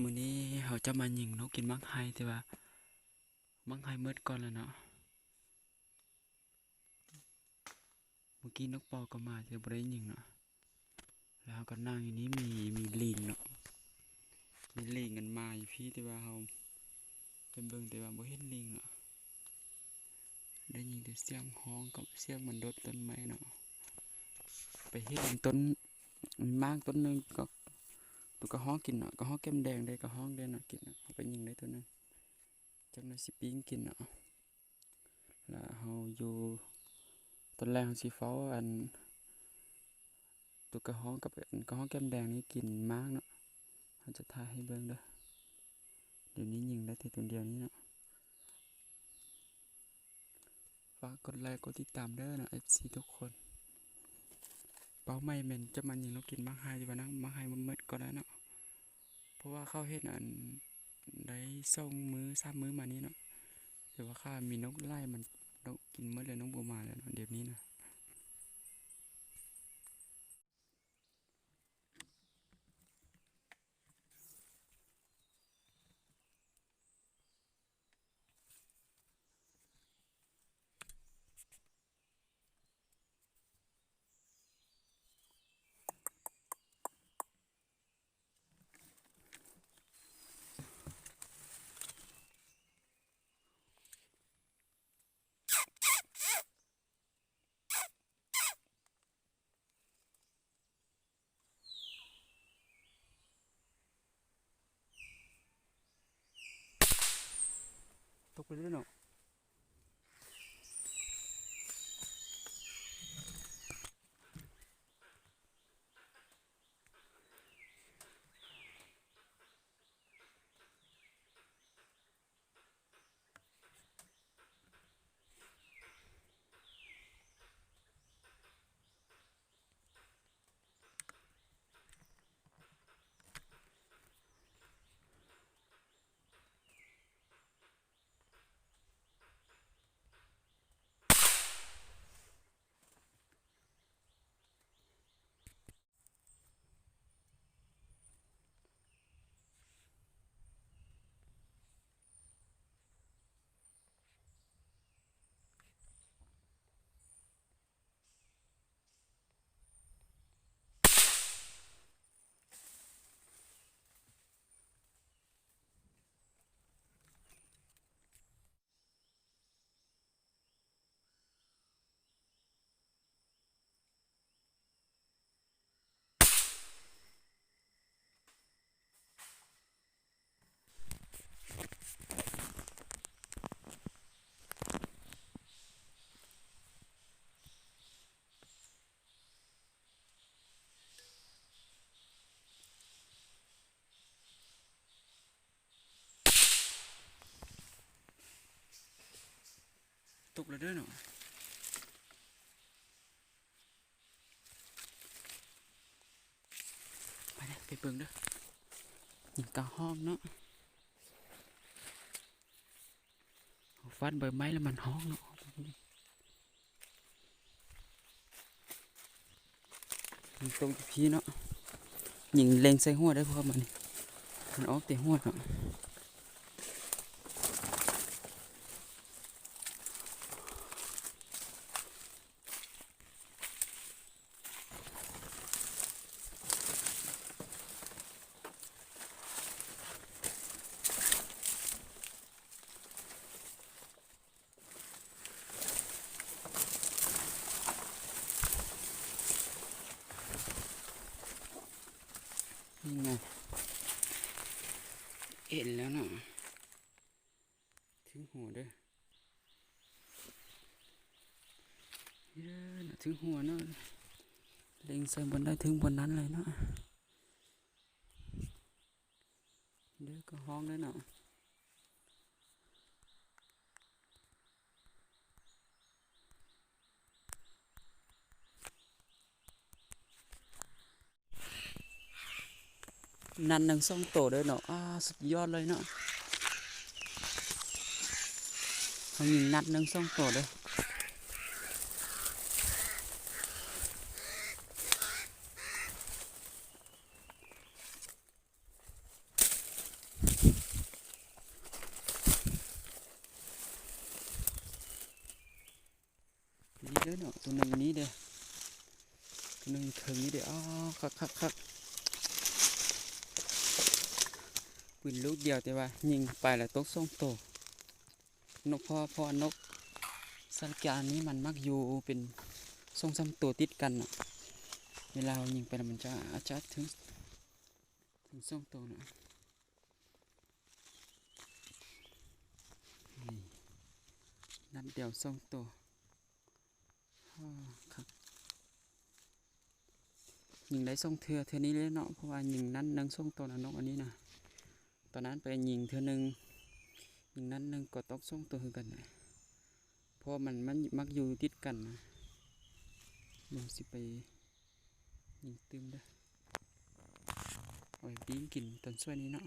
มื้อนี้เขาจะมายิงนกกินมังไฮแต่ว่ามังไฮเมิดก่อนแล้วเนาะเมื่อกี้นกปอก็มาแต่บ่ได้ยิงเนาะแล้วก็นั่งอยู่นี้มีมีลิงเนาะมีลิงกันมาอยู่พี่แต่ว่าเขาไปเบิ่งแต่ว่าบ่เห็นลิงเนาะได้ยินแต่เสียงฮ้องกับเสียงมันโดดต้นไม้เนาะไปเห็นต้นมีมากต้นหนึงก็ ตัวกระห้องกินเนาะกระห้องแก้มแดงได้กระห้องได้เนาะกินเนาะไปยิงได้ตัวนึงจังเลยสิปิ้งกินเนาะแล้วเฮาอยู่ตอนแรกเฮาสิเฝ้าอันตัวกระห้องกับอันกระห้องแก้มแดงนี่กินมากเนาะเฮาจะถ่ายให้เบิ่งเด้อเดี๋ยวนี้ยิงได้แต่ตัวเดียวนี้เนาะฝากกดไลค์กดติดตามเด้อเนาะ FC ทุกคน เป้าไม่แม่นจะมันยิงนกกินมักไฮดีกว่านะมักไฮมันมืดก็ได้เนาะ เพราะว่าเขาเห็ดอันได้ส่งมือซ้ำมือมานี้เนาะแต่ว่าข้ามีนกไล่มันนกกินเมื่อเลยนกบัวมาแล้วเนาะเดี๋ยวนี้นะ ตกไป ด้วยเนาะตกแล้วเด้วยเนาะไปเด้อไปเบิ่งเด้อยิงกะห้องเนาะเอาฟันใบไม้แล้วมันห้องเนาะยิงตรงที่พี่เนาะยิงเล็งใส่หัวได้เพราะว่ามันมันออกแต่หัวเนาะ นี่ไง เห็นแล้วเนาะถึงหัวเด้อเด้อน่ะถึงหัวเนาะเล็งใส่บนได้ถึงบนนั้นเลยเนาะเด้อก็ห้องได้เนาะ นันนังซ่องโตเลยเนาะอ้าสุดยอดเลยเนาะเขายิงนัดนังซ่องโตเลยนี่เด้อเนาะตัวนึงนี้เด้อตัวนึงเทิงนี้เด้ออ๋อคักคักคัก ปืนลูกเดียวแต่ว่า ยิงไปแล้วตกสองตัวนกพ่อพ่อนกสัตว์การนี้มันมักอยู่เป็นสองสามตัวติดกันเนะเวลาเรายิงไปแล้วมันจะอาจจะถึงถึงสองตัวนะนี่นัดเดียวสองตัวครับยิงได้สองเทือเทือนี้เลยเนาะเพราะว่ายิงนั้นหนึงสองตัวนะนกอันนี้นะ ตอนนั้นไปยิงเธอหนึ่งยิงนั้นหนึ่งก็ต้องส่งตัวกันนะเพราะมันมันมักอยู่ติดกันนะเดี๋ยวสิไปยิงตืมได้อเอาไปปิ้งกินตอนช่วยนี้เนาะ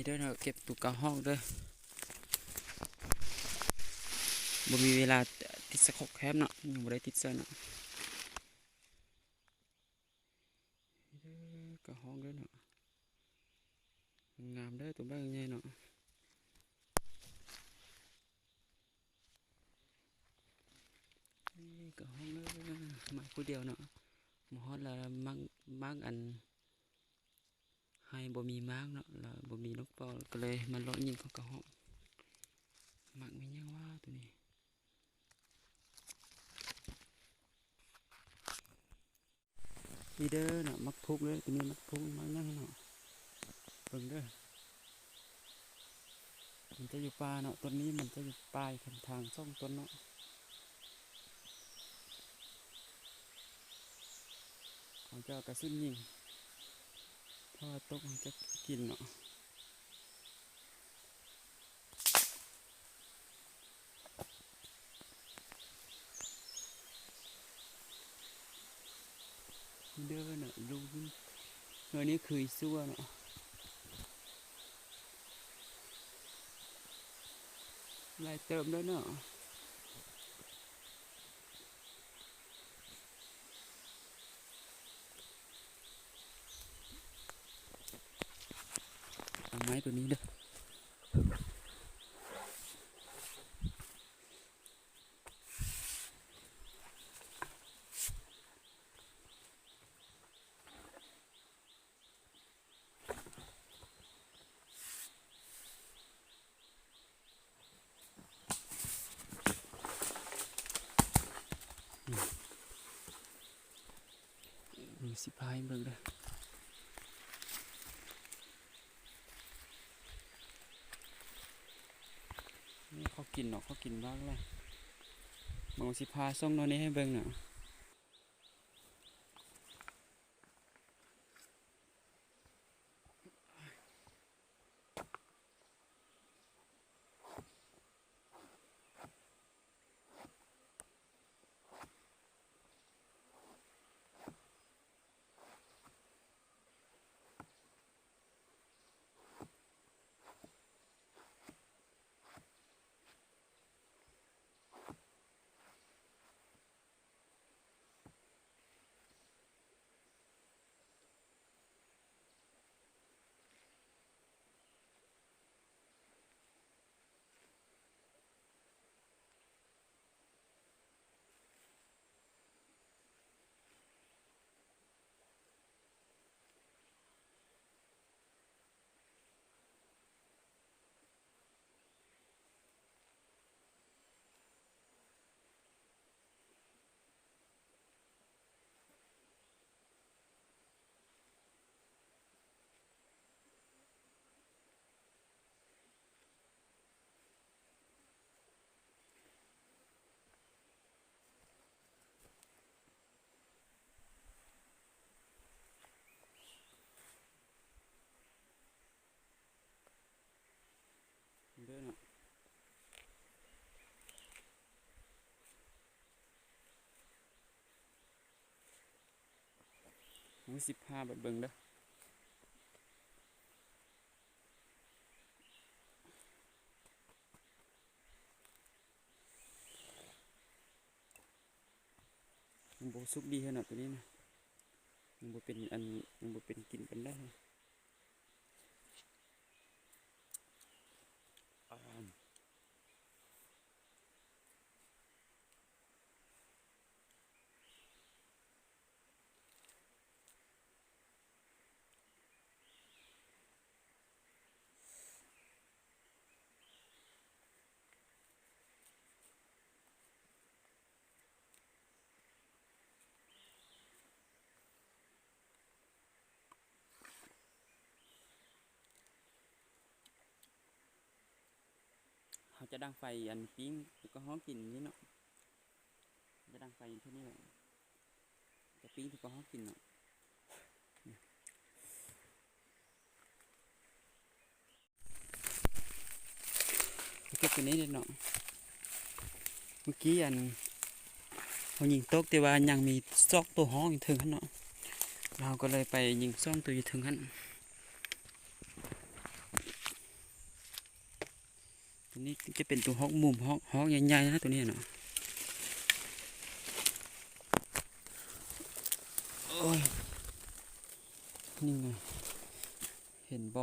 นี่เด้วยเนาะเก็บตุกกะห้องเด้วยบ่มีเวลาติดสะกกแคบเนาะยังบ่ได้ติดเสื้อเนาะนี่เด้อกะห้องเด้วยเนาะงามเด้อตัวบ้างใหญ่เนาะนี่กะห้องเด้อมาผู้เดียวเนาะหมอฮอดละมักมักอัน ให้บ่มีม้างเนาะแล้วบ่มีนกปอก็เลยมาเลาะยิงเขากระห้องมักมียังว่าตัวนี้นี่เด้อเนาะมักพุกเลยตัวนี้มักพุกมักหยังเนาะเบิ่งเด้อมันจะอยู่ป่าเนาะต้นนี้มันจะอยู่ปลายทางซ่องต้นเนาะขาจะเอากระสุนยิง เพราตกมันจะกินเนาะเด้อเนาะดูนี่เนาะนี่คือซัวเนาะลายเติมแล้วเนาะเอาไม้ตัวนี้เด้อมือสิพายเบิ่งเด้อ เขากินเนาะเขากินบ้างเลยมองสิพาส่งนอนนี้ให้เบิ่งเนาะ มือสิบห้าไปเบิ่งเด้อยังบ่สุกดีขนาดตัวนี้นะยังบ่เป็นอันยังบ่เป็นกินกันได้ เขาจะดังไฟอันปิ้งแล้วก็ฮ้องกินนี่เนาะจะดังไฟเท่านี้แหละจะปิ้งแล้วก็ฮ้องกินเนาะเก็บตัวนี้เด็ดเนาะเมื่อกี้อันเขายิงตกแต่ว่ายังมีซอกตัวห้องอยู่ถึงขั้นเนาะเราก็เลยไปยิงซ่องตัวอยู่ถึงขั้น ตัวนี้จะเป็นตัวฮอกมุมฮอกฮอกใหญ่ๆนะตัวนี้เนาะโอ้ยนี่ไงเห็นบ่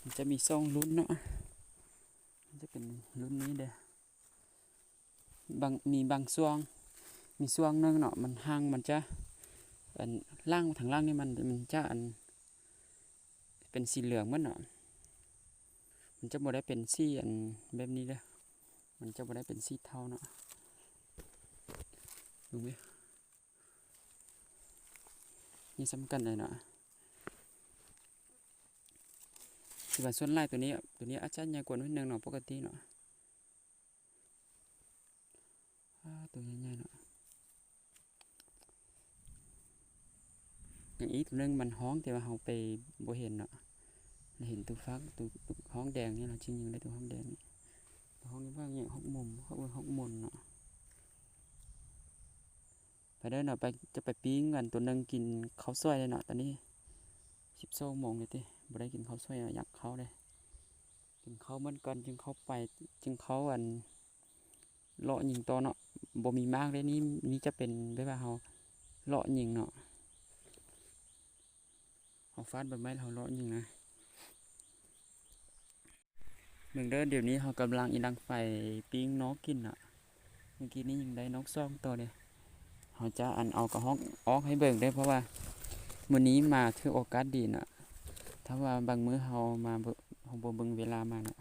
มันจะมีซองลุ้นเนาะมันจะเป็นลุ้นนี้เด้อบางมีบางช่วง มีช่วงนึงเนาะมันห่างมันจะอันล่างทางล่างนี่มันมันจะอันเป็นสีเหลืองมันเนาะ มันจะบ่ได้เป็นสีอันแบบนี้เด้อมันจะบ่ได้เป็นสีเทาเนาะดูไหมนี่สำคัญเลยเนาะสิว่าส่วนลายตัวนี้ตัวนี้อาจจะใหญ่กว่านิดนึงเนาะปกติเนาะอ่าตัวใหญ่ๆเนาะอย่างอีกตัวหนึงมันห้องแต่ว่าเราไปบ่เห็นเนาะ เห็นตัวฟักตัวตัวห้องแดงนี่เราจริงยิงได้ตัวห้องแดงนี่ตัวห้องนี้ว่าอย่างห้องมุมเขาเป็นห้องมุนเนาะไปเด้เนาะไปจะไปปิ้งกันตัวนึงกินข้าวซอยเลยเนาะตอนนี้สิบโมงโมงเลยติบ่ได้กินข้าวซอยอยากเข้าเลยกินข้าวมันก่อนจึงเข้าไปจึงเข้าอันเลาะยิงต่อเนาะบ่มีมากเลยนี่นี่จะเป็นแบบว่าเฮาเลาะยิงเนาะเฮาฟาดใบไม้เฮาเลาะยิงนะ เมืองเด้อเดี๋ยวนี้เขากำลังอีดังไฟปิ้งนกกินอะ เมื่อกี้นี้ยังได้นกซ่องตัวเดียเขาจะอันเอากระห้องออกให้เบิ่งได้เพราะว่ามื้อนี้มาถือโอกาสดีน่ะ ถ้าว่าบางมื้อเฮามาเบิ่งเฮาบ่เบิ่งเวลามาน่ะ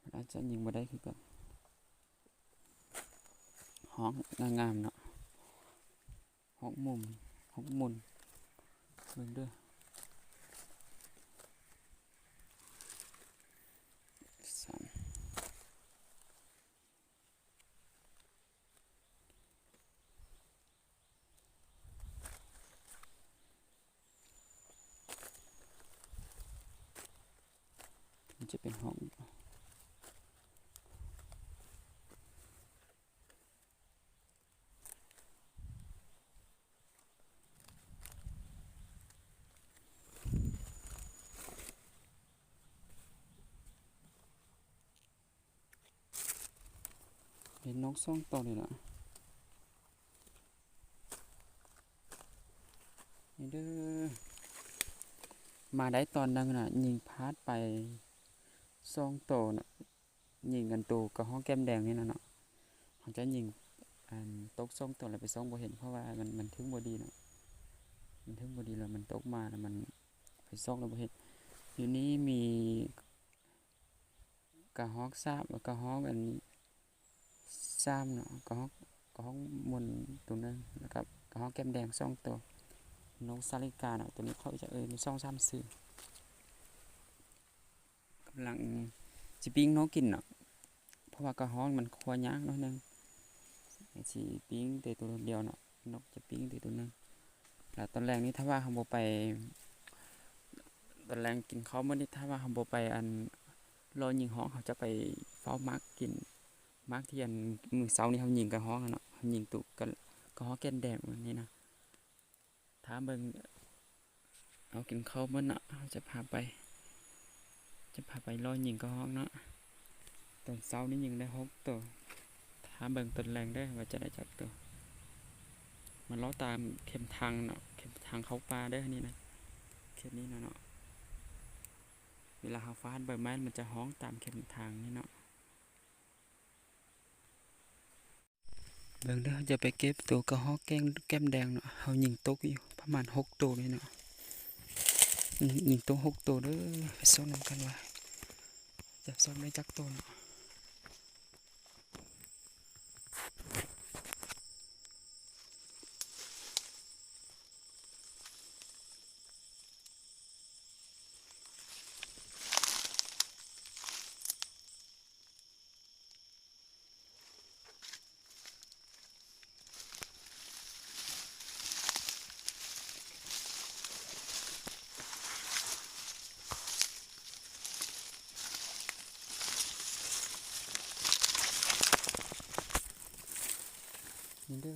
มันอาจจะยิงบ่ได้คือกันห้องงามๆเนาะห้องมุมห้องมุนเบิ่งเด้อ จะเป็นห้องเห็นนกซ่องตัวเลยนะนี่เด้อมาได้ตอนนั้นน่ะ ยิงพาดไป ซองโตวน่ะยิงกันตัวกับห้องแก้มแดงนี่นะเนาะเขาจะยิงอันตกซองตัวแล้วไปซองบ่เห็นเพราะว่ามันมันถึงบ่ดีเนาะมันถึงบ่ดีแล้วมันตกมาแล้วมันไปซองแล้วบ่เห็นอยู่นี้มีกระฮอกทราบกระฮอกอันนี้ซ้ำเนาะก็ห้องก็ห้องมนตัวนึงแล้วก็ก็ห้องแก้มแดงสองตัวนกซาลิกาเนาะตัวนี้เขาจะเอ่ยมีสองสามสื่อ กำลังสิปิ้งนกกินเนาะเพราะว่ากระห้องมันคัวยากน้อยนึงสิปิ้งแต่ตัวเดียวเนาะนกจะปิ้งแต่ตัวนึงแล้วตอนแรกนี้ถ้าว่าเขาบ่ไป ตอนแรกกินเขาวมื้อนี้ถ้าว่าเขาบ่ไปอันรอยิงห้องเขาจะไปเฝ้ามักกินมากที่อันมือเสานี่เขายิงกระห้องเนาะเขายิงตุกกระกระห้องแกนแดงแบบนี้นะถ้าเบิ่งเอากินข้าวมันเนะเขาจะพาไป จะพาไปรอยิงกระห้องเนาะตอนเสานี่ยิงได้หกตัวถ้าเบิ่งต้นแรงได้ว่าจะได้จักตัว มันลาะตามเข็มทางเนาะเข็มทางเขาปลาได้อนี่นะเข็มนี้เนาะเนาะเวลาเขาฟาดใบไม้มันจะห้องตามเข็มทางนี่เนาะเบิ่งเด้อจะไปเก็บตัวกระหอกแก้งแก้มแดงเนาะเขายิงตกอยู่ประมาณหกตัวเลยเนาะ หนึ่งตัวหกตัวเด้อไปซ้อนนำกันว่าจะซ้อนได้จักตัวเนาะ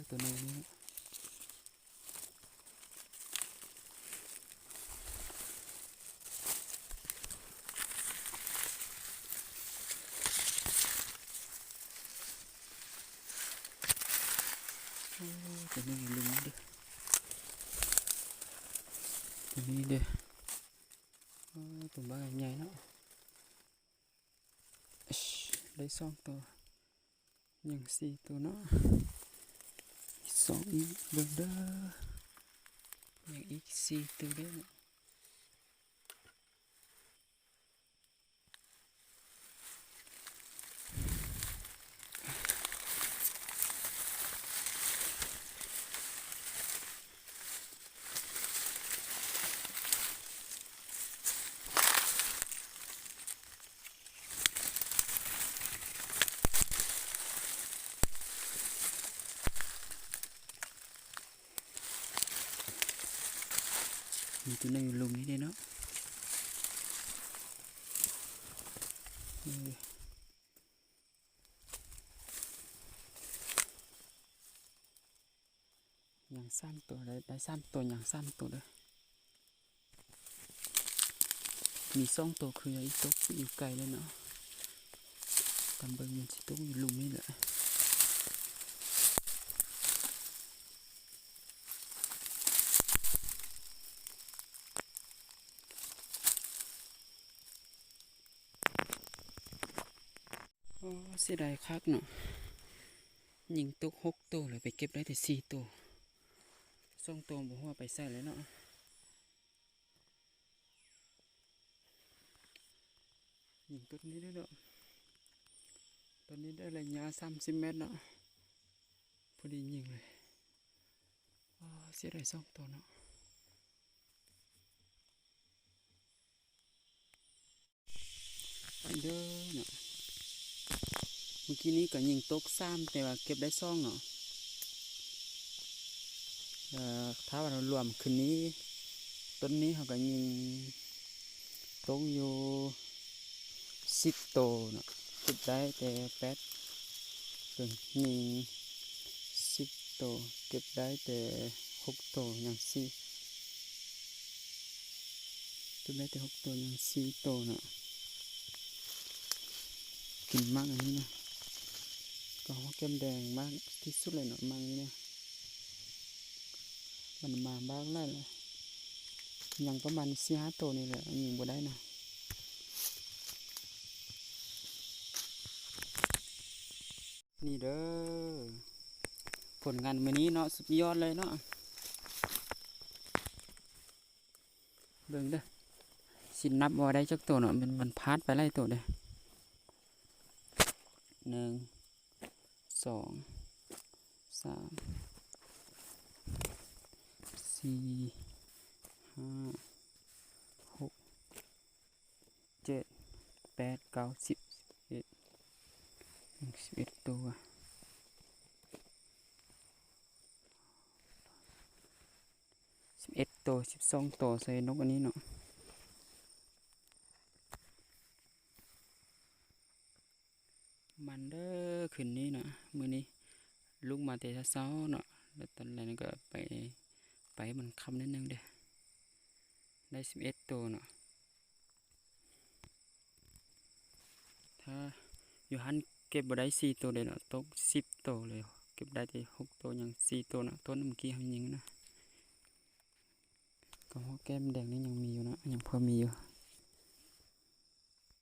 ตัวนี้นี่โอ้ตัวนี้ลุงเด้อตัวนี้เด้อโอ้ตัวบ้าใหญ่เนาะอิ๊ชได้ สององอีกเบิ่งเด้อยังอีกสี่ตัวเด้อมีตัวหนึงอยู่หลุมนี้เด้อเนาะนี่ยังสามตัวได้ได้สามตัวยังสามตัวเด้อ มีสองตัวคืออีกตัวอยู่ไกลเลยเนาะกำเบิ่งมันสิตกอยู่หลุมนี้แหละ โอ้เสียดายคักเนาะยิงตุกหกตัวเลยไปเก็บได้แต่สี่ตัวสองตัวบอกว่าไปใส่เลยเนาะยิงตัวนี้ได้เนาะตอนนี้ได้ระยะสามสิบเมตรเนาะพอดียิงเลยเสียดายสองตัวเนาะไปเด้อเนาะ เมื่อกี้นี้ก็ยิงตกซ้ำแต่ว่าเก็บได้ซ่องเนาะเอ่อถ้าว่าเรารวมคืนนี้ต้นนี้เขาก็ยิงตกอยู่สิบโตวเนาะเก็บได้แต่แปดเป็นยิงสิบโตวเก็บได้แต่หกโตวอย่างสี่เก็บได้แต่หกโตวอย่างสี่โตวเนาะกินมากอันนี้นะ ก็หัวแก้มแดงมากที่สุดเลยเนาะมังเนี่ยมันมาบ้างแล้วเลยยังประมาณสี่ห้าตัวนี่แหละยิงบ่ได้นะนี่เด้อผลงานมื้อนี้เนาะสุดยอดเลยเนาะเบิ่งเด้อสินับบ่ได้จักตัวเนาะมันมันพาดไปไล่ตัวเด้อหนึ่ง สองสามสี่ห้าหกเจ็ดแปดเก้าสิบสิบเอ็ดสิบเอ็ดตัวสิบเอ็ดตัวสิบสองตัวใส่นกอันนี้เนาะ มันเด้อ คืนนี้เนาะมื้อนี้ลุกมาแต่เช้าเนาะแล้วตอนแรกก็ไปไปมันคำนิดนึงเด้อได้สิบเอ็ดตัวเนาะถ้าอยู่หันเก็บบ่ได้สี่ตัวเลยเนาะตกสิบตัวเลยเก็บได้ที่หกตัวอย่างสี่ตัวนะตัวนั้นเมื่อกี้เขายิงนะก็หัวแก้มแดงนี่ยังมีอยู่นะยังพอมีอยู่